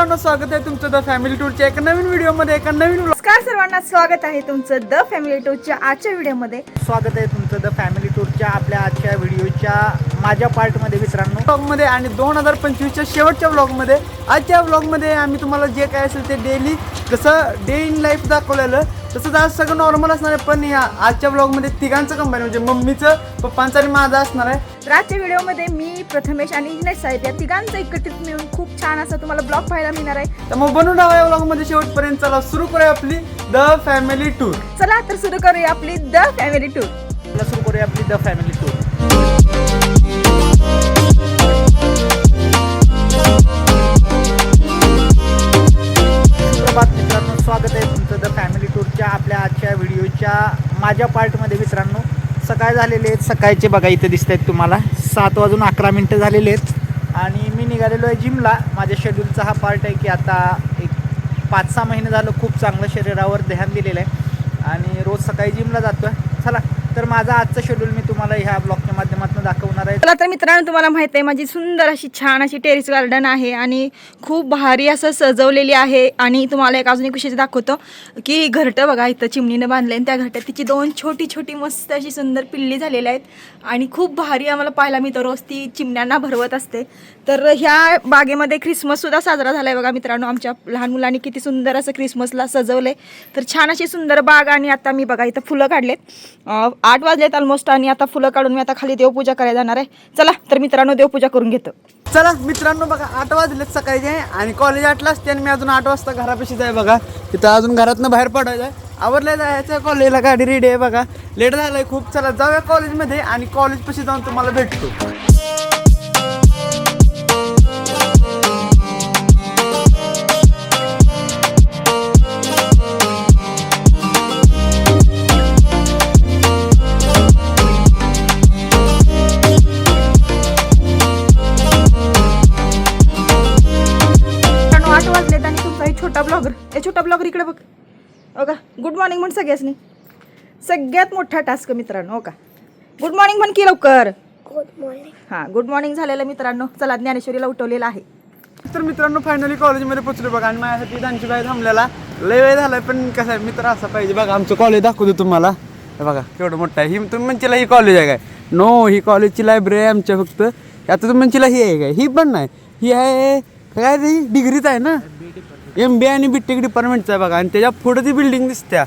मित्रांनो स्वागत आहे तुमचं द फॅमिली टूरच्या एका नवीन व्हिडिओमध्ये एका नवीन नमस्कार सर्वांना स्वागत आहे तुमचं द फॅमिली टूरच्या आजच्या व्हिडिओमध्ये. स्वागत आहे तुमचं द फॅमिली टूरच्या आपल्या आजच्या व्हिडिओच्या माझ्या पार्टमध्ये मित्रांनो. ब्लॉगमध्ये आणि दोन हजार पंचवीसच्या शेवटच्या ब्लॉगमध्ये आजच्या ब्लॉगमध्ये आम्ही तुम्हाला जे काय असेल ते डेली जसं डे इन लाईफ दाखवलेलं तसंच आज सगळं नॉर्मल असणार आहे पण या आजच्या ब्लॉगमध्ये तिघांचं कंबाईन म्हणजे मम्मीचं पप्पांचं आणि माझं असणार आहे. तर आजच्या व्हिडिओमध्ये मी प्रथमेश आणि इग्नेश साहेब या तिघांचं एकत्रित मिळून खूप छान असं तुम्हाला ब्लॉग पाहायला मिळणार आहे. तर मग बनवून राहा या ब्लॉगमध्ये शेवटपर्यंत. चला सुरू करूया आपली द फॅमिली टूर चला तर सुरू करूया आपली द फॅमिली टूर आपला सुरू करूया आपली द फॅमिली टूर स्वागत आहे तुमचं द फॅमिली आजच्या व्हिडिओच्या माझ्या पार्टमध्ये मित्रांनो सकाळ झालेले आहेत. सकाळचे बघा इथे दिसत आहेत तुम्हाला. सात वाजून अकरा मिनटं झालेले आहेत. आणि मी निघालेलो आहे जिमला. माझ्या शेड्यूलचा हा पार्ट आहे की आता एक पाच सहा महिने झालं खूप चांगलं शरीरावर ध्यान दिलेलं आहे. आणि रोज सकाळी जिमला जातो आहे चला तर माझा आजचं शेड्यूल मी तुम्हाला ह्या ब्लॉगच्या माध्यमातून दाखवणार आहे. चला तर मित्रांनो तुम्हाला माहीत आहे माझी सुंदर अशी छान अशी टेरिस गार्डन आहे आणि खूप भारी असं सजवलेली आहे आणि तुम्हाला एक अजून एक विशेष दाखवतो की घरटं बघा इथं चिमणीनं बांधले आणि त्या घरट्यात तिची दोन छोटी छोटी मस्त अशी सुंदर पिल्ली झालेली आहेत आणि खूप भारी आम्हाला पाहायला मिळतं. रोज ती चिमण्यांना भरवत असते. तर ह्या बागेमध्ये ख्रिसमससुद्धा साजरा झाला आहे बघा मित्रांनो आमच्या लहान मुलांनी किती सुंदर असं ख्रिसमसला आहे तर छान अशी सुंदर बाग आणि आता मी बघा इथं फुलं काढलेत. आठ वाजलेत ऑलमोस्ट आणि आता फुलं काढून मी आता खाली देवपूजा करायला जाणार आहे. चला तर मित्रांनो देवपूजा करून घेतो. चला मित्रांनो बघा आठ वाजलेत सकाळचे आणि कॉलेज आठला असते आणि मी अजून आठ वाजता घरापाशीच आहे बघा. तिथं अजून घरातनं बाहेर पडायचं आहे. आवडलं जायचं आहे कॉलेजला गाडी रेडी आहे बघा. लेट झालंय खूप. चला जाऊया कॉलेजमध्ये आणि कॉलेजपाशी जाऊन तुम्हाला भेटतो. इकडे बघ. हो का? गुड मॉर्निंग म्हण सगळ्यासनी. सगळ्यात मोठा टास्क मित्रांनो हो का? गुड मॉर्निंग म्हण की लवकर. हां गुड मॉर्निंग झालेलं मित्रांनो. चला ज्ञानेश्वरीला उठवलेलं आहे. तर मित्रांनो फायनली कॉलेजमध्ये पोचलो बघा. आणि माझ्यासाठी त्यांची बाई थांबलेला. लय वेळ झालाय पण कसं आहे मित्र असा पाहिजे बघा. आमचं कॉलेज दाखवतो तुम्हाला. हे बघा केवढं मोठं आहे. ही तुम्ही म्हणशीला ही कॉलेज आहे काय? नो ही कॉलेजची लायब्ररी आहे आमच्या फक्त. आता तुम्ही म्हणशीला ही आहे काय? ही पण नाही. ही आहे काय रे? डिग्रीच आहे ना? एम बी आणि बी टेक डिपार्टमेंटचं आहे बघा. आणि त्याच्या पुढे ती बिल्डिंग दिसत्या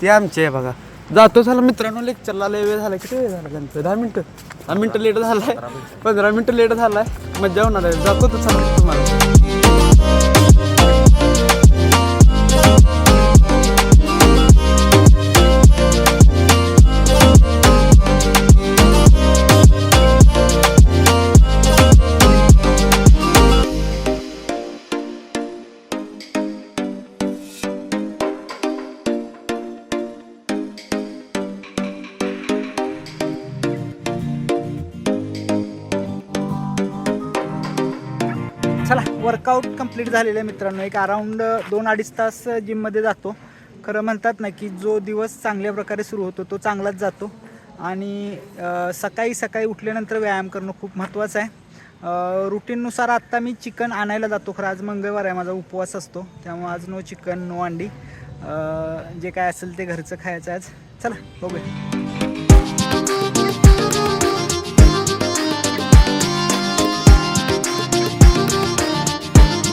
ती आमची आहे बघा. जातो झालं मित्रांनो लेक्चरला लय वेळ झाला. किती वेळ झाला त्यांचं दहा मिनटं. दहा मिनटं लेट झालाय. पंधरा मिनटं लेट झालाय. मजा होणार आहे. जातो तर चला तुम्हाला. झालेलं आहे मित्रांनो. एक अराऊंड दोन अडीच तास जिममध्ये जातो. खरं म्हणतात ना की जो दिवस चांगल्या प्रकारे सुरू होतो तो चांगलाच जातो. आणि सकाळी सकाळी उठल्यानंतर व्यायाम करणं खूप महत्त्वाचं आहे. रुटीननुसार आत्ता मी चिकन आणायला जातो. खरं आज मंगळवार आहे माझा उपवास असतो. त्यामुळे आज नो चिकन नो अंडी. जे काय असेल ते घरचं खायचं आज. चला बघूया.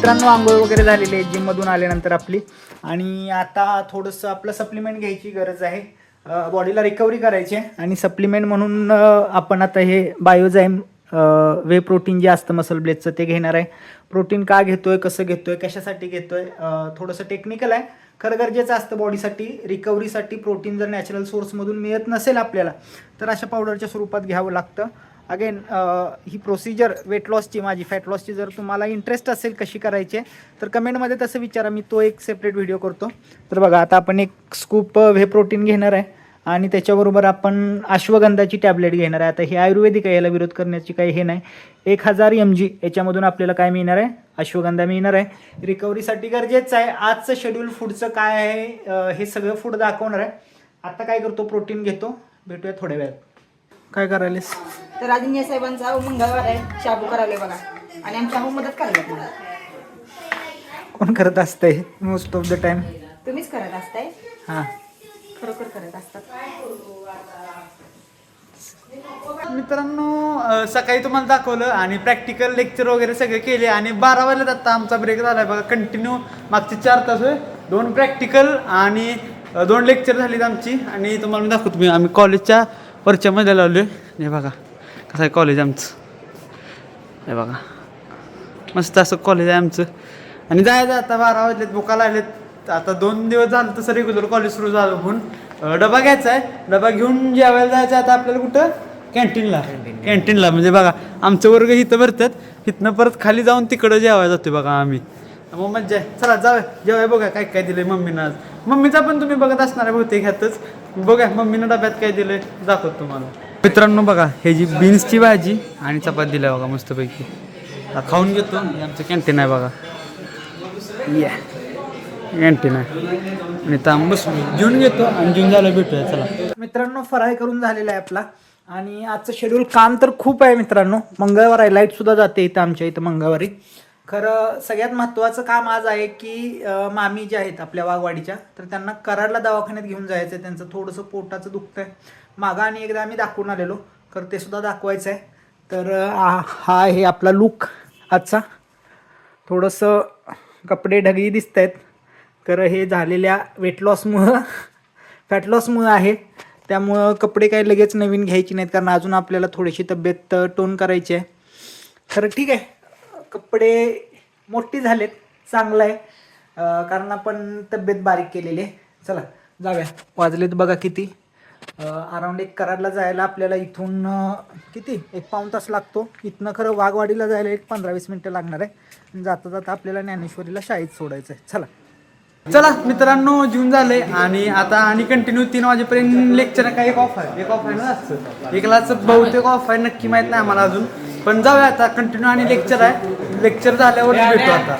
मित्रांनो आंघोळ वगैरे झालेली आहे जिममधून आल्यानंतर आपली. आणि आता थोडंसं आपलं सप्लिमेंट घ्यायची गरज आहे. बॉडीला रिकव्हरी करायची आहे. आणि सप्लिमेंट म्हणून आपण आता हे बायोजाईम वे प्रोटीन जे असतं मसल ब्लेडचं ते घेणार आहे. प्रोटीन का घेतोय कसं घेतोय कशासाठी घेतोय थोडंसं टेक्निकल आहे. खरं गरजेचं असतं बॉडीसाठी रिकव्हरीसाठी प्रोटीन जर नॅचरल सोर्समधून मिळत नसेल आपल्याला तर अशा पावडरच्या स्वरूपात घ्यावं लागतं. अगेन uh, ही प्रोसिजर वेट लॉसची माझी फॅट लॉसची जर तुम्हाला इंटरेस्ट असेल कशी करायची तर कमेंटमध्ये तसं विचारा. मी तो एक सेपरेट व्हिडिओ करतो. तर बघा आता आपण एक स्कूप व्हे प्रोटीन घेणार आहे. आणि त्याच्याबरोबर आपण अश्वगंधाची टॅबलेट घेणार आहे. आता हे आयुर्वेदिक आहे याला विरोध करण्याची काही हे नाही. एक हजार एम जी याच्यामधून आपल्याला काय मिळणार आहे? अश्वगंधा मिळणार आहे. रिकव्हरीसाठी गरजेचं आहे. आजचं शेड्यूल फूडचं काय आहे uh, हे सगळं फूड दाखवणार आहे. आता काय करतो? प्रोटीन घेतो. भेटूया थोड्या वेळात. काय करायलेस? तर राजन्य साहेबांचा मंगळवार आहे शाबू करायला बघा. आणि आमच्या हो मदत करायला मला कोण करत असतंय मोस्ट ऑफ द टाइम तुम्हीच करत असताय? हां. खरोखर करत असतात. मित्रांनो सकाळी तुम्हाला दाखवलं आणि प्रॅक्टिकल लेक्चर वगैरे सगळे केले आणि बारा वाजल्यात आता आमचा ब्रेक झाला बघा कंटिन्यू मागचे चार तास होय. दोन प्रॅक्टिकल आणि दोन लेक्चर झालीत आमची. आणि तुम्हाला मी दाखवतो मी आम्ही कॉलेजच्या वरच्या मध्ये लावलो. हे बघा कसं आहे कॉलेज आमचं. हे बघा. मस्त असं कॉलेज आहे आमचं. आणि जायचं आता बारा वाजलेत बुका लागलेत. आता दोन दिवस झालं तसं रेग्युलर कॉलेज सुरू झालं म्हणून. डबा घ्यायचा आहे. डबा घेऊन जेवायला जायचं आता आपल्याला कुठं? कॅन्टीनला. कॅन्टीनला. म्हणजे बघा आमचं वर्ग इथं भरतात. इथनं परत खाली जाऊन तिकडं जेवायला जातो बघा आम्ही. मग मज्जा आहे. चला जाऊया. जेवाय बघा काय काय दिलंय मम्मीनं आज. मम्मीचा पण तुम्ही बघत असणार आहे बहुतेक ह्यातच. बघा मम्मीनं डब्यात काय दिलंय दाखवत तुम्हाला. मित्रांनो बघा हे जी बीन्सची भाजी आणि चपाती दिल्या बघा मस्तपैकी. खाऊन घेतो. आमचं कॅन्टीन आहे बघा. या कॅन्टीन आहे. आणि तांबूस घेऊन घेतो आणि जेवून झालं भेटूया चला. मित्रांनो फराय करून झालेला आहे आपला. आणि आजचं शेड्यूल काम तर खूप आहे मित्रांनो. मंगळवार आहे लाइट सुद्धा जाते इथं आमच्या इथं मंगळवारी. खरं सगळ्यात महत्त्वाचं काम आज आहे की मामी जे आहेत आपल्या वाघवाडीच्या तर त्यांना कराडला दवाखान्यात घेऊन जायचं आहे त्यांचं थोडंसं पोटाचं दुखतं आहे मागं आणि एकदा आम्ही दाखवून आलेलो. तर ते सुद्धा दाखवायचं आहे तर हा आहे आपला लुक आजचा. थोडंसं कपडे ढगी दिसत आहेत तर हे झालेल्या वेट लॉसमुळं फॅट लॉसमुळं आहे. त्यामुळं कपडे काही लगेच नवीन घ्यायची नाहीत कारण अजून आपल्याला थोडीशी तब्येत टोन करायची आहे. खरं ठीक आहे. कपडे मोठी झालेत चांगलं आहे. कारण आपण तब्येत बारीक केलेली आहे. चला जाऊया. वाजलेत बघा किती. अराऊंड एक कराडला जायला आपल्याला इथून किती? एक पाऊण तास लागतो. इथनं खरं वाघवाडीला जायला एक पंधरा वीस मिनटं लागणार आहे. जाता जाता आपल्याला ज्ञानेश्वरीला शाळेत सोडायचं आहे चला. चला मित्रांनो जून झाले आणि आता आणि कंटिन्यू तीन वाजेपर्यंत लेक्चर काय एक ऑफ आहे. एक ऑफ आहे ना? आजचं एक बहुतेक ऑफ आहे. नक्की माहीत नाही आम्हाला अजून. पण जाऊया आता कंटिन्यू आणि लेक्चर आहे. लेक्चर झाल्यावर भेटू आता.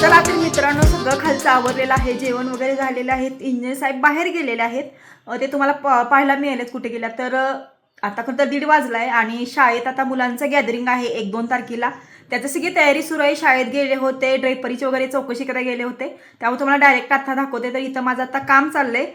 चला तर मित्रांनो सगळं खालचं आवरलेलं आहे. जेवण वगैरे झालेलं आहे. इंजिनियर साहेब बाहेर गेलेले आहेत. ते तुम्हाला प- पाहायला मिळालेत कुठे गेल्या तर आता खरं तर दीड वाजलाय आणि शाळेत आता मुलांचं गॅदरिंग आहे एक दोन तारखेला. त्याचं सगळी तयारी सुरू आहे. शाळेत गेले होते. ड्रेपरीची वगैरे चौकशी करायला गेले होते. त्यामुळे तुम्हाला डायरेक्ट आत्ता दाखवते. तर इथं माझं आता काम चाललंय.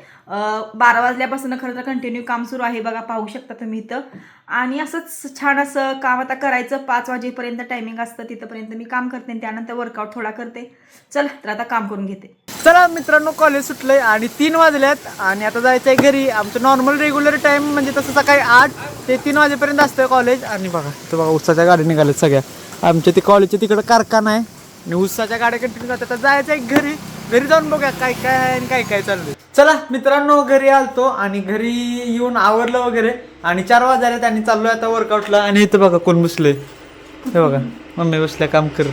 बारा वाजल्यापासून खरं तर कंटिन्यू काम सुरू आहे बघा. पाहू शकता तुम्ही इथं. आणि असंच छान असं काम आता करायचं. पाच वाजेपर्यंत टायमिंग असतं. तिथंपर्यंत मी काम करते आणि त्यानंतर वर्कआउट थोडा करते. चल तर आता काम करून घेते. चला मित्रांनो कॉलेज सुटलंय आणि तीन वाजल्यात. आणि आता जायचं आहे घरी. आमचं नॉर्मल रेग्युलर टाइम म्हणजे तसं सकाळी आठ ते तीन वाजेपर्यंत असतं कॉलेज आणि बघा इथं बघा उत्साच्या गाडी निघाल्यात सगळ्या. आमच्या ते कॉलेजच्या तिकडं कारखाना आहे. आणि उसाच्या गाड्या कंटिन्यू जातात. तर जायचं आहे घरी. घरी जाऊन बघा काय काय आहे आणि काय काय चाललंय. चला मित्रांनो घरी आलतो आणि घरी येऊन आवरलं वगैरे. आणि चार वाजायला आणि चाललोय आता वर्कआउटला आणि इथं बघा कोण बसले हे बघा मम्मी बसल्या काम कर.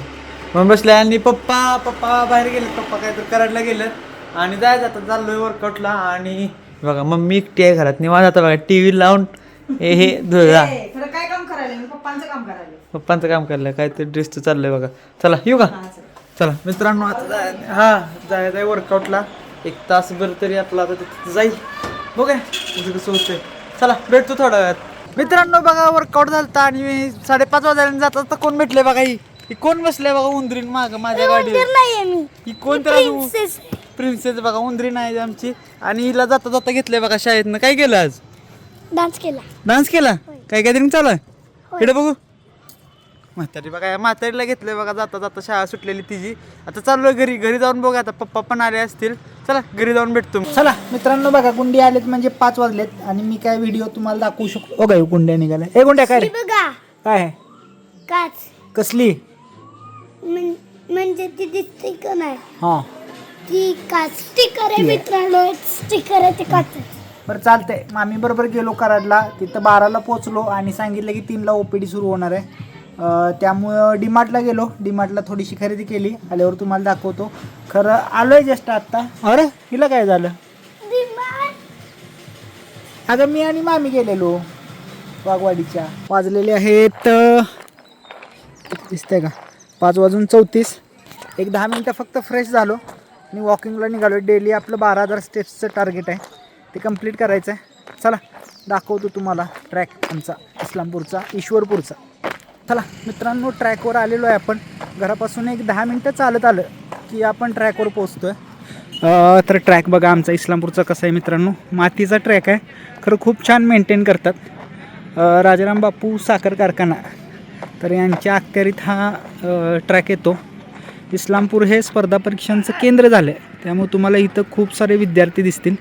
मम्मी बसल्या आणि पप्पा पप्पा बाहेर गेले. पप्पा काहीतरी कराडला गेलं. आणि जायचं आता चाललोय वर्कआउटला आणि बघा मम्मी एकटी आहे घरात. निवांत आता बघा टी व्ही लावून हे हे धुळा खरं काय काम करायला मी पप्पांचं काम करायला पप्पांचं काम करायला काहीतरी ड्रेसचं चाललंय बघा. चला येऊ का? चला. मित्रांनो आता जाय हा जायचं आहे वर्कआउटला एक तासभर तरी आपला आता तिथं जाईल. बघा कसं कसं होतंय. चला भेटतो थोड्या वेळात. मित्रांनो बघा वर्कआउट झालं आणि मी साडेपाच वाजायला जात तर कोण भेटले बघा ही. ही कोण बसले बघा उंदरीन माग माझ्या गाडीवर? ही कोण त्याला प्रिन्सेस बघा उंदरी नाही आमची. आणि हिला जाता जाता घेतलंय बघा शाळेतनं. काय केलं आज? डान्स केला. डान्स केला? काय गॅदरिंग चालू आहे? इकडे बघू. म्हातारी बघा या म्हातारीला घेतलंय बघा जाता जाता शाळा सुटलेली तिची. आता चाललोय घरी घरी जाऊन बघा आता. पप्पा पण आले असतील. चला घरी जाऊन भेटतो चला मित्रांनो बघा गुंडी आलेत म्हणजे पाच वाजलेत आणि मी काय व्हिडिओ तुम्हाला दाखवू शकतो. बघा गुंड्या निघाल्या. ए गुंड्या काय रे? बघा. काय आहे? काच. कसली? म्हण- म्हणजे ती दिसते का नाही? हां. ती काच. स्टिकर आहे मित्रांनो स्टिकर आहे ते काच आहे. बरं चालतंय. मामी बरोबर गेलो कराडला. तिथं बाराला पोचलो आणि सांगितलं की तीनला ओ पी डी सुरू होणार आहे. अं, त्यामुळं डीमार्टला गेलो. डीमार्टला थोडीशी खरेदी केली. आल्यावर तुम्हाला दाखवतो. खरं आलोय जस्ट आत्ता. अरे? हिला काय झालं. अगं मी आणि मामी गेलेलो. वाघवाडीच्या. वाजलेले आहेत दिसतंय का? पाच वाजून चौतीस. एक दहा मिनटं फक्त फ्रेश झालो. आणि वॉकिंगला निघालो डेली आपलं बारा हजार स्टेप्सचं टार्गेट आहे. ते कंप्लीट करायचं आहे चला दाखवतो तुम्हाला ट्रॅक आमचा इस्लामपूरचा ईश्वरपूरचा. चला मित्रांनो ट्रॅकवर आलेलो आहे आपण. घरापासून एक दहा मिनटं चालत आलं की आपण ट्रॅकवर पोचतो आहे तर ट्रॅक बघा आमचा इस्लामपूरचा कसा आहे मित्रांनो. मातीचा ट्रॅक आहे. खरं खूप छान मेंटेन करतात. राजाराम बापू साखर कारखाना. तर यांच्या अखत्यारीत हा ट्रॅक येतो. इस्लामपूर हे स्पर्धा परीक्षांचं केंद्र झालं आहे त्यामुळे तुम्हाला इथं खूप सारे विद्यार्थी दिसतील.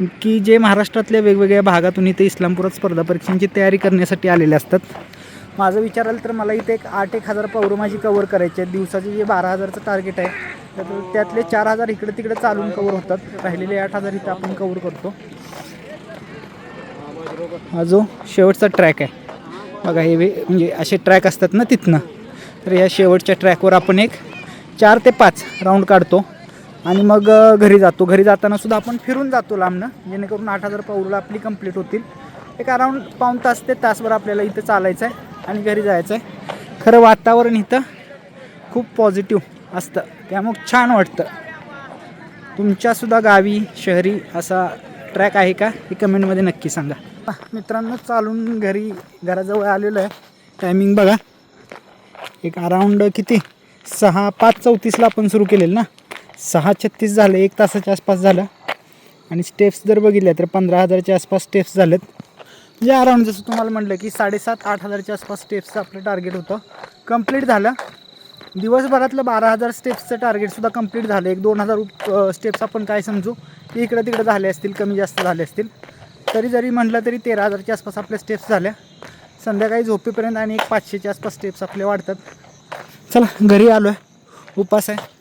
की जे महाराष्ट्रातल्या वेगवेगळ्या भागातून इथे इस्लामपुरात स्पर्धा परीक्षांची तयारी करण्यासाठी आलेले असतात. माझं विचाराल तर मला इथे एक आठ एक हजार पावरं माझी कवर करायची आहेत. दिवसाचे जे बारा हजारचं टार्गेट आहे तर त्यातले चार हजार इकडे तिकडे चालून कवर होतात. राहिलेले आठ हजार इथं आपण कवर करतो. हा जो शेवटचा ट्रॅक आहे. बघा हे वे- म्हणजे असे ट्रॅक असतात ना तिथनं. तर या शेवटच्या ट्रॅकवर आपण एक चार ते पाच राऊंड काढतो. आणि मग घरी जातो. घरी जाताना सुद्धा आपण फिरून जातो लांबनं. जेणेकरून आठ हजार पाऊलं आपली कंप्लीट होतील. एक अराऊंड पाऊण तास ते तासभर आपल्याला इथं चालायचं आहे आणि घरी जायचं आहे खरं वातावरण इथं खूप पॉझिटिव्ह असतं. त्यामुळे छान वाटतं. तुमच्यासुद्धा गावी शहरी असा ट्रॅक आहे का? हे कमेंटमध्ये नक्की सांगा. मित्रांनो चालून घरी घराजवळ आलेलो आहे. टायमिंग बघा. एक अराऊंड किती? सहा पाच चौतीसला आपण सुरू केलेलं ना? सहा छत्तीस झालं एक तासाच्या आसपास झालं. आणि स्टेप्स जर बघितल्या तर पंधरा हजारच्या आसपास स्टेप्स झालेत. म्हणजे अराऊंड जसं तुम्हाला म्हटलं की साडेसात आठ हजारच्या आसपास स्टेप्सचं आपलं टार्गेट होतं. कंप्लीट झालं. दिवसभरातलं बारा हजार स्टेप्सचं टार्गेटसुद्धा कंप्लीट झालं. एक दोन हजार स्टेप्स आपण काय समजू? की इकडं तिकडं झाले असतील कमी जास्त झाले असतील. तरी जरी म्हटलं तरी तेरा हजारच्या आसपास आपल्या स्टेप्स झाल्या. संध्याकाळी झोपेपर्यंत आणि एक पाचशेच्या आसपास स्टेप्स आपले वाढतात. चला घरी आलो आहे उपास आहे.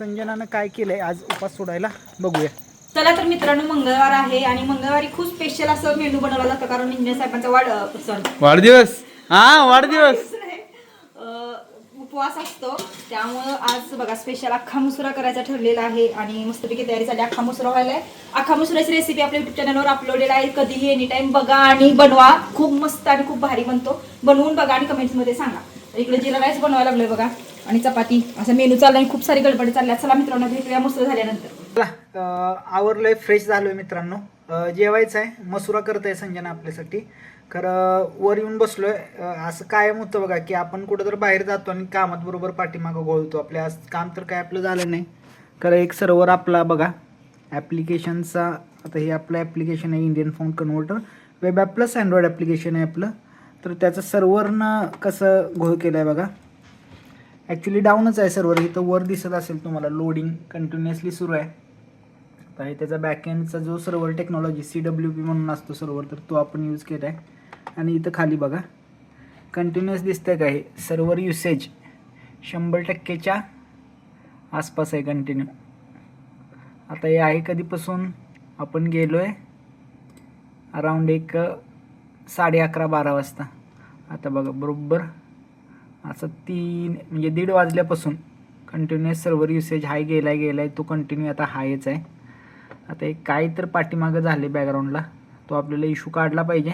संजनानं काय केलं आहे आज उपास सोडायला? बघूया. चला तर मित्रांनो मंगळवार आहे आणि मंगळवारी खूप स्पेशल असं मेनू बनवला जातो कारण इंजिनियर साहेबांचा वाढ सॉरी. वाढदिवस. हा वाढदिवस उपवास असतो. त्यामुळं आज बघा स्पेशल अख्खा मसुरा करायचा ठरलेला आहे आणि मस्तपैकी तयारी झाली. अख्खा मसुरा व्हायला आहे अख्खा मसुराची रेसिपी आपल्या युट्यूब चॅनलवर अपलोडेड आहे. कधीही एनी टाइम बघा आणि बनवा. खूप मस्त आणि खूप भारी बनतो. बनवून बघा आणि कमेंट्समध्ये सांगा. इकडे जिरा राईस बनवायला लागलोय बघा. आणि चपाती. असं मेनू चाललाय आणि खूप सारी गडबडी चालल्या. चला मित्रांनो भेटूया मसुरा झाल्यानंतर. चला आवरलंय फ्रेश झालोय मित्रांनो. जेवायचं आहे मसुरा करत आहे संजना आपल्यासाठी. खरं वर येऊन बसलोय. असं कायम होतं बघा की आपण कुठं तर बाहेर जातो आणि कामात बरोबर पाठीमागं गोळतो आपल्या आज काम तर काय आपलं झालं नाही. खरं एक सर्वर आपला बघा. ॲप्लिकेशनचा आता हे आपलं ॲप्लिकेशन आहे Indian phone converter web app plus Android application आहे आपलं. तर त्याचं सर्वरनं कसं घोळ केलं आहे बघा. ॲक्च्युली डाऊनच आहे सर्वर इथं वर दिसत असेल तुम्हाला. लोडिंग कंटिन्युअसली सुरू आहे. तर हे त्याचा बॅकएंडचा जो server technology C W P म्हणून असतो सर्वर तर तो आपण यूज केला आहे आणि इथं खाली बघा. कंटिन्युअस दिसतंय का हे? सर्वर युसेज शंभर टक्केच्या आसपास आहे कंटिन्यू आता हे आहे कधीपासून? आपण गेलो आहे अराऊंड एक साडे अकरा बारा वाजता. आता बघा बरोबर. असं तीन म्हणजे दीड वाजल्यापासून कंटिन्युअस सर्व्हर युसेज हाय गेलाय गेलाय तो कंटिन्यू आता हायच आहे. आता एक काय तर पाठीमागं झाले बॅकग्राऊंडला तो आपल्याला इश्यू काढला पाहिजे.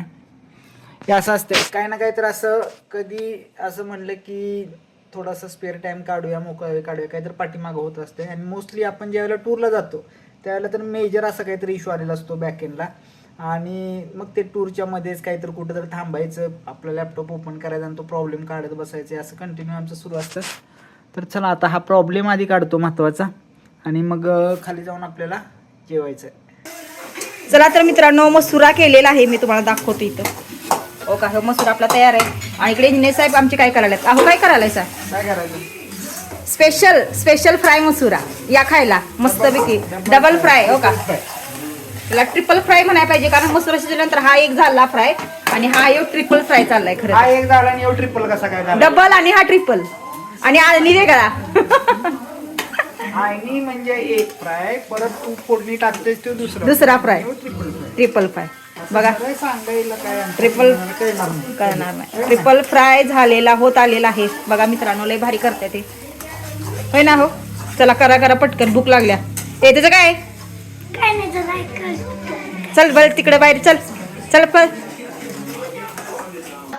हे असं असतं काही ना काही तर असं कधी असं म्हणलं की थोडासा स्पेअर टाईम काढूया मोकळा वेळ काढूया काहीतरी पाठीमागं होत असते आणि मोस्टली आपण ज्यावेळेला टूरला जातो त्यावेळेला तर मेजर असा काहीतरी इशू आलेला असतो बॅकेंडला आणि मग ते टूरच्या मध्येच काहीतरी कुठं तर थांबायचं आपला लॅपटॉप ओपन करायचा आणि तो प्रॉब्लेम काढत बसायचं असं कंटिन्यू आमचं सुरू असतं. तर चला आता हा प्रॉब्लेम आधी काढतो महत्त्वाचा आणि मग खाली जाऊन आपल्याला जेवायचं आहे चला तर मित्रांनो मसुरा केलेला आहे मी तुम्हाला दाखवतो इथं. हो का? हो मसुरा आपला तयार आहे. आणि इकडे इंजिनियर साहेब आमचे काय करायला अहो काय करायला सर काय करायचं? स्पेशल स्पेशल फ्राय मसुरा. या खायला. मस्तपैकी डबल फ्राय हो का? त्याला ट्रिपल फ्राय म्हणायला पाहिजे कारण मसुरा शिजल्यानंतर हा एक झाला फ्राय आणि हा एक ट्रिपल फ्राय चाललाय खरं हा एक झाला आणि एवढं ट्रिपल कसा काय झाला? डबल आणि हा ट्रिपल आणि आणि वेगळा. आणि म्हणजे एक फ्राय परत तू फोडणी टाकतेस तो दुसरा दुसरा fry triple fry triple fry बघा. सांगायला काय ट्रिपल मला कळणार नाही. ट्रिपल फ्राय झालेला होत आलेला आहे. बघा मित्रांनो लय भारी करते ते. होय ना हो? चला करा करा पटकन. भूक लागल्या. ए त्याचं काय. चल बर तिकडे बाहेर चल. चल पण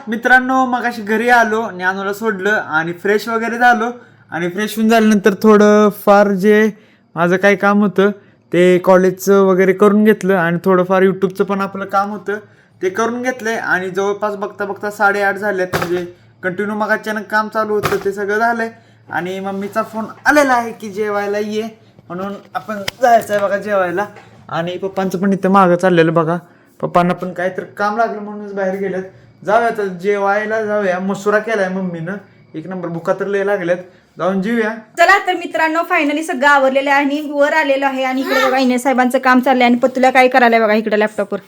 मित्रांनो मग अशी घरी आलो ज्ञानूला सोडलं आणि फ्रेश वगैरे झालो. आणि फ्रेश होऊन झाल्यानंतर थोडं फार जे माझं काही काम होतं ते कॉलेजचं वगैरे करून घेतलं आणि थोडंफार यूट्यूबचं पण आपलं काम होतं ते करून घेतलंय. आणि जवळपास बघता बघता साडेआठ झालेत. म्हणजे कंटिन्यू मग अचानक काम चालू होतं ते सगळं झालंय. आणि मम्मीचा फोन आलेला आहे की जेवायला ये. म्हणून आपण जायचं आहे बघा जेवायला. आणि पप्पांचं पण इथं मागं चाललेलं बघा. पप्पांना पण काहीतरी काम लागलं म्हणूनच बाहेर गेलेत. जाऊया तर जेवायला जाऊया. मसुरा केलाय मम्मीनं. एक नंबर भुका तर लय लागल्यात. जाऊन जेऊया. चला तर मित्रांनो फायनली सगळं आवरलेलं आहे आणि वर आलेलो आहे आणि इकडे बघा इने साहेबांचं काम चाललंय आणि पतुला काय करायला बघा इकडे लॅपटॉपवर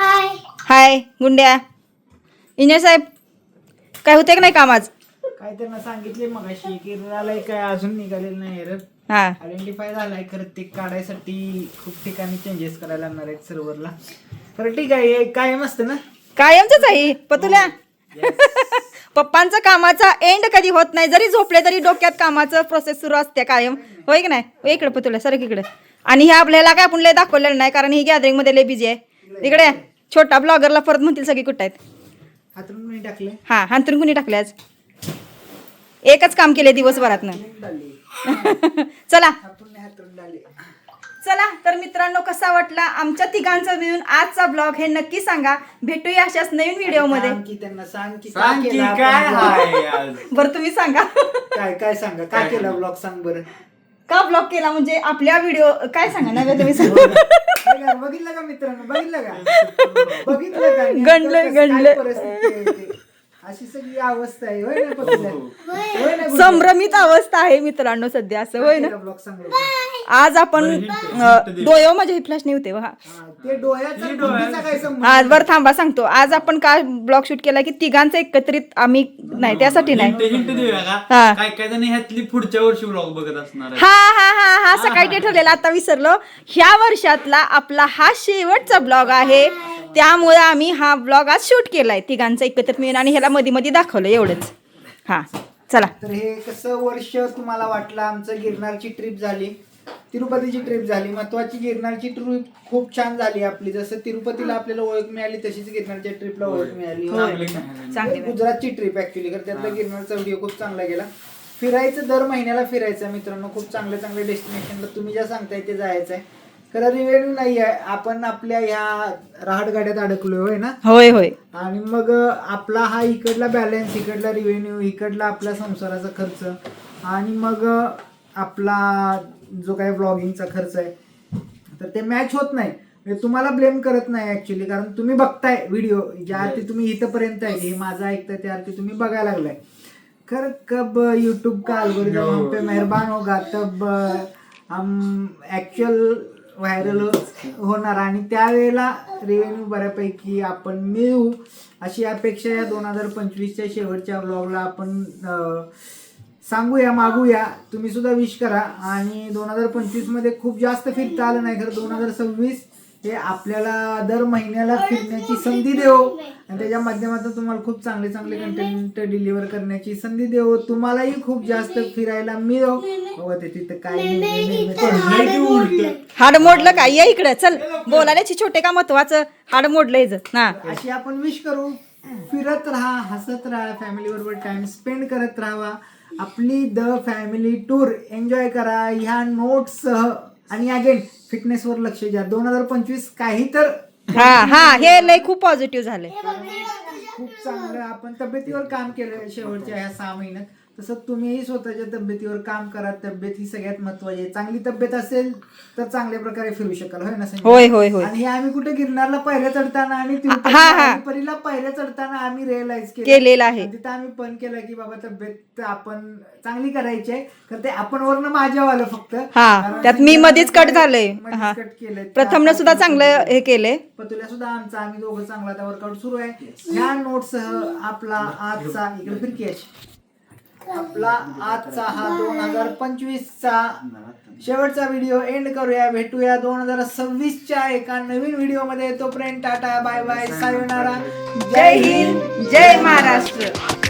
आय हाय गुंड्या. इने साहेब काय होते का नाही काम आज? काय त्यांना सांगितले मग अशी की काय अजून निघालेलं नाही हा. आयडेंटिफाय झालाय खरं ते काढायसाठी खूप ठिकाणी चेंजेस करायला लागणार आहेत सर्व्हरला खरं ठीक आहे हे कायम असतं ना? कायमच आहे पतुल्या. पप्पांचं कामाचा एंड कधी होत नाही. जरी झोपले तरी डोक्यात कामाचं प्रोसेस सुरू असते कायम. होय की नाही? इकडे पतुल्या सर इकडे. आणि हे आपल्याला काय आपण लय दाखवलेलं नाही कारण ही गॅदरिंगमध्ये लय बिझी आहे. इकडे. छोटा ब्लॉगरला परत म्हणतील सगळी कुठं आहेत. हातरून मी टाकले हा हांतरून कुणी टाकले आज. एकच काम केले दिवसभरातनं. चला. चला तर मित्रांनो कसा वाटला आमच्या तिघांचा मिळून आजचा ब्लॉग हे नक्की सांगा. भेटूया अशाच नवीन व्हिडिओमध्ये. सांग की त्यांना सांग की का सांग की केला काय आपण आहे आज? बरं तुम्ही सांगा? काय काय सांगा? काय केला ब्लॉग सांग बरं. का ब्लॉग केला? म्हणजे आपल्या व्हिडिओ काय सांगा? ना तुम्ही सांगा. काय, बघितलं का मित्रांनो? बघितलं का? बघितलं का? नेमकं गणलंय, कसं- काय गणलंय. परिस्थिती आहे ते? अशी सगळी अवस्था आहे होय ना? होय ना संभ्रमित अवस्था आहे मित्रांनो सध्या असं होय ना ब्लॉग सांग. आज आपण डोयो माझ्या ही फ्लॅश नाही होते हा ते डोळ्याचा बुद्धीचा काय संबंध आज बरं थांबा सांगतो. आज आपण काय ब्लॉग शूट केला की तिघांचं एकत्रित आम्ही नाही त्यासाठी नाही. हिंट देऊया हा. का काय काय जण ह्यातली पुढच्या वर्षी व्लॉग बघत असणार आहे हा हा हा हा सकाळी ते ठरलेलं आता विसरलो. ह्या वर्षातला आपला हा शेवटचा ब्लॉग आहे. त्यामुळे आम्ही हा ब्लॉग आज शूट केलाय. तिघांचा एकत्रित मिळून आणि ह्याला मध्ये मध्ये दाखवलं एवढंच. हा चला. तर हे कसं वर्ष तुम्हाला वाटलं? आमचं गिरनारची ट्रिप झाली. तिरुपतीची ट्रिप झाली. महत्वाची गिरनारची ट्रिप खूप छान झाली आपली. जसं तिरुपतीला आपल्याला ओळख मिळाली तशीच गिरनारच्या ट्रिपला ओळख मिळाली. चांगली गुजरातची ट्रिप ऍक्च्युली तर त्यातला गिरनारचा व्हिडिओ खूप चांगला गेला. फिरायचं दर महिन्याला फिरायचं मित्रांनो. खूप चांगले चांगले डेस्टिनेशनला तुम्ही ज्या सांगताय ते जायचं आहे. खरं रिव्हेन्यू नाही आहे. आपण आपल्या ह्या राहड गाड्यात अडकलोय होय ना? होय होय. आणि मग आपला हा इकडला बॅलन्स इकडला रिव्हेन्यू इकडला आपला संसाराचा खर्च. आणि मग आपला जो काही ब्लॉगिंगचा खर्च आहे तर ते मॅच होत नाही. म्हणजे तुम्हाला ब्लेम करत नाही ऍक्च्युली कारण तुम्ही बघताय व्हिडिओ ज्या अर्थी तुम्ही इथंपर्यंत आहे हे माझं ऐकताय त्या अर्थी तुम्ही बघायला लागलाय. खर कब यूट्यूब का algorithm हम पे मेहरबान होगा तब हम ऍक्च्युअल व्हायरल होणार आणि त्यावेळेला रेव्हेन्यू बऱ्यापैकी आपण मिळवू अशी अपेक्षा या दोन हजार पंचवीसच्या शेवटच्या ब्लॉगला आपण सांगूया मागूया. तुम्ही सुद्धा विश करा. आणि दोन हजार पंचवीसमध्ये खूप जास्त फिरता आलं नाही खरं. दोन हजार सव्वीस हे आपल्याला दर महिन्याला फिरण्याची संधी देऊ आणि त्याच्या माध्यमातून तुम्हाला खूप चांगले चांगले कंटेंट डिलिव्हर करण्याची संधी देऊ तुम्हालाही खूप जास्त फिरायला मिळो. हो ते तिथं काय. हाड मोडलं. का? ये इकडे. चल. बोलायची छोटे का महत्वाचं? हाड मोडलं इथं. ना अशी आपण विश करू. फिरत राहा हसत राहा. फॅमिली बरोबर टाइम स्पेंड करत राहावा. आपली द फॅमिली टूर. एन्जॉय करा. ह्या नोट्ससह आणि अगेन फिटनेसवर लक्ष द्या. दोन हजार पंचवीस काही तर हा हा हे लय खूप पॉझिटिव्ह झालंय. खूप चांगलं. आपण तब्येतीवर काम केलं शेवटच्या ह्या सहा महिन्यात. तसं तुम्हीही स्वतःच्या तब्येतीवर काम करा तब्येत ही सगळ्यात महत्वाची आहे चांगली तब्येत असेल तर चांगल्या प्रकारे फिरू शकाल होय ना संजय? होय होय होय आणि हे आम्ही कुठे गिरनारला पायऱ्या चढताना आणि हा, हा. तिरुपतीला पायऱ्या चढताना आम्ही रिअलाइज केलेलं आहे. तिथं आम्ही पण केलं की बाबा तब्येत आपण चांगली करायची आहे तर ते आपण वरनं माझ्या आलं फक्त हा, त्यात मी मध्येच cut झालंय. हा. cut केलंय. प्रथमनं सुद्धा चांगलं हे केलंय पण तुला सुद्धा आमचा आम्ही दोघं चांगला आता वर्कआउट सुरू आहे ह्या नोटसह आपला आजचा इकडे फिरकी आहे आपला आजचा हा दोन हजार पंचवीसचा शेवटचा व्हिडिओ एंड करूया भेटूया दोन हजार सव्वीसच्या एका नवीन व्हिडिओमध्ये तोपर्यंत टाटा बाय बाय सायोनारा जय हिंद जय महाराष्ट्र.